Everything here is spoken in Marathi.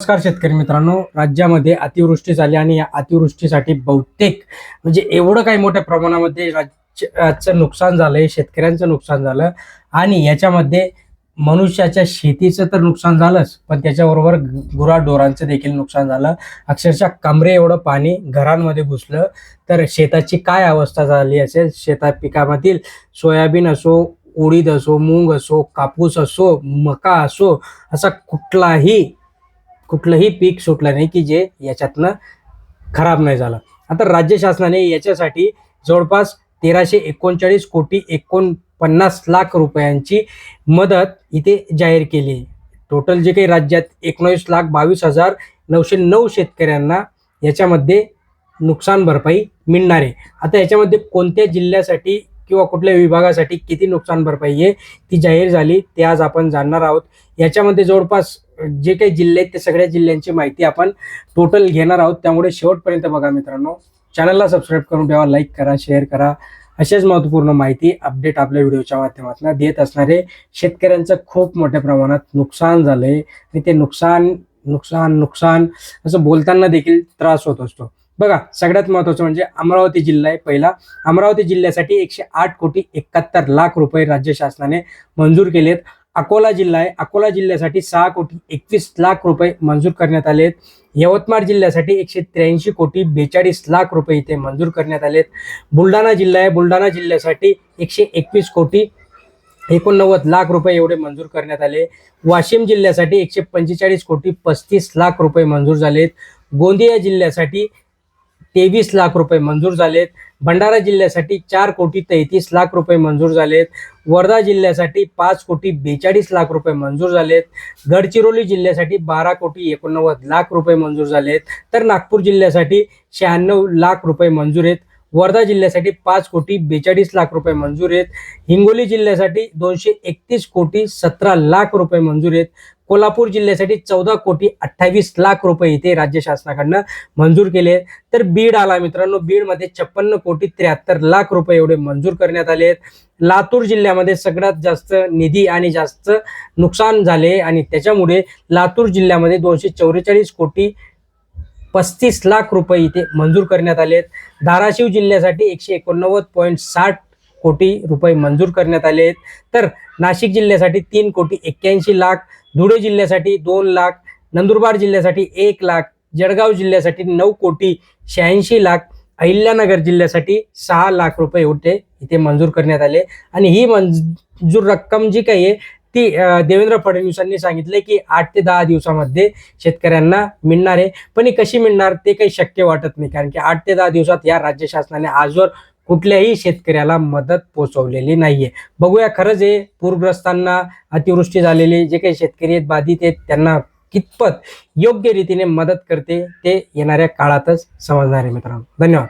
नमस्कार शेतकरी मित्रांनो. राज्यामध्ये अतिवृष्टी झाली आणि या अतिवृष्टीसाठी बहुतेक म्हणजे एवढं काही मोठ्या प्रमाणामध्ये राज्याचं नुकसान झालंय शेतकऱ्यांचं नुकसान झालं आणि याच्यामध्ये मनुष्याच्या शेतीचं तर नुकसान झालंच पण त्याच्याबरोबर गुराढोरांचं देखील नुकसान झालं. अक्षरशः कमरे एवढं पाणी घरांमध्ये घुसलं तर शेताची काय अवस्था झाली असेल? शेतात पिकामधील सोयाबीन असो उडीद असो मूग असो कापूस असो मका असो असा कुठलाही कुठलंही पीक सुटलं नाही की जे याच्यातनं खराब नाही झालं. आता राज्य शासनाने याच्यासाठी जवळपास तेराशे एकोणचाळीस कोटी एकोणपन्नास लाख रुपयांची मदत इथे जाहीर केली. आहे टोटल जे काही राज्यात एकोणीस लाख बावीस हजार नऊशे नऊ शेतकऱ्यांना याच्यामध्ये नुकसान भरपाई मिळणार आहे. आता याच्यामध्ये कोणत्या जिल्ह्यासाठी किंवा कुठल्या विभागासाठी किती नुकसान भरपाई आहे ती जाहीर झाली ते आज आपण जाणणार आहोत. याच्यामध्ये जवळपास जे काही जिल्हे आहेत ते सगळ्या जिल्ह्यांची माहिती आपण टोटल घेणार आहोत. त्यामुळे शेवटपर्यंत बघा मित्रांनो. चॅनलला सबस्क्राईब करून ठेवा लाईक करा शेअर करा. अशाच महत्त्वपूर्ण माहिती अपडेट आपल्या व्हिडिओच्या माध्यमातून देत असणारे शेतकऱ्यांचं खूप मोठ्या प्रमाणात नुकसान झालंय. आणि ते नुकसान नुकसान नुकसान असं बोलताना देखील त्रास होत असतो. बघा सगळ्यात महत्वाचं म्हणजे अमरावती जिल्हा आहे पहिला. अमरावती जिल्ह्यासाठी एकशे आठ कोटी एकाहत्तर लाख रुपये राज्य शासनाने मंजूर केलेत. अकोला जिल्हा आहे. अकोला जिल्ह्यासाठी सहा कोटी एकवीस लाख रुपये मंजूर करण्यात आले आहेत. यवतमाळ जिल्ह्यासाठी एकशे त्र्याऐंशी कोटी बेचाळीस लाख रुपये इथे मंजूर करण्यात आले आहेत. बुलढाणा जिल्हा आहे. बुलढाणा जिल्ह्यासाठी एकशे एकवीस कोटी एकोणनव्वद लाख रुपये एवढे मंजूर करण्यात आले वाशिम जिल्ह्यासाठी एकशे पंचेचाळीस कोटी पस्तीस लाख रुपये मंजूर झालेत गोंदिया जिल्ह्यासाठी तेवीस लाख रुपये मंजूर झालेत. भंडारा जिल्ह्यासाठी चार कोटी तेहतीस लाख रुपये मंजूर झालेत. वर्धा जिल्ह्यासाठी पाच कोटी बेचाळीस लाख रुपये मंजूर झालेत. गडचिरोली जिल्ह्यासाठी बारा कोटी एकोणनव्वद लाख रुपये मंजूर झालेत. तर नागपूर जिल्ह्यासाठी शहाण्णव लाख रुपये मंजूर आहेत. वर्धा जिल्ह्यासाठी पाच कोटी बेचाळीस लाख रुपये मंजूर आहेत. हिंगोली जिल्ह्यासाठी दोनशे एकतीस कोटी सतरा लाख रुपये मंजूर आहेत. कोल्हापूर जिल्ह्यासाठी चौदा कोटी अठ्ठावीस लाख रुपये इथे राज्य शासनाकडनं मंजूर केले. तर बीड आला मित्रांनो. बीडमध्ये छप्पन्न कोटी त्र्याहत्तर लाख रुपये एवढे मंजूर करण्यात आले आहेत. लातूर जिल्ह्यामध्ये सगळ्यात जास्त निधी आणि जास्त नुकसान झाले आणि त्याच्यामुळे लातूर जिल्ह्यामध्ये दोनशे चौवेचाळीस कोटी पस्तीस लाख रुपये इथे मंजूर करण्यात आले आहेत. धाराशिव जिल्ह्यासाठी एकशे एकोणनव्वद पॉईंट साठ कोटी रुपये मंजूर करण्यात आले आहेत. तर नाशिक जिल्ह्यासाठी तीन कोटी एक्क्याऐंशी लाख धुळे जिल्ह्यासाठी दोन लाख नंदुरबार जिल्ह्यासाठी एक लाख जळगाव जिल्ह्यासाठी नऊ कोटी शहाऐंशी लाख अहिल्यानगर जिल्ह्यासाठी सहा लाख रुपये होते इथे मंजूर करण्यात आले. आणि ही मंजूर रक्कम जी काही आहे ती देवेंद्र फडणवीसांनी सांगितले की आठ ते दहा दिवसामध्ये शेतकऱ्यांना मिळणार आहे. पण ही कशी मिळणार ते काही शक्य वाटत नाही कारण की आठ ते दहा दिवसात या राज्य शासनाने आजवर कुठल्याही शेतकऱ्याला मदत पोचवलेली नाहीये. बघूया खरंच हे पूरग्रस्तांना अतिवृष्टी झालेली जे काही शेतकरी आहेत बाधित आहेत त्यांना कितपत योग्य रीतीने मदत करते ते येणाऱ्या काळातच समजणार आहे मित्रांनो. धन्यवाद.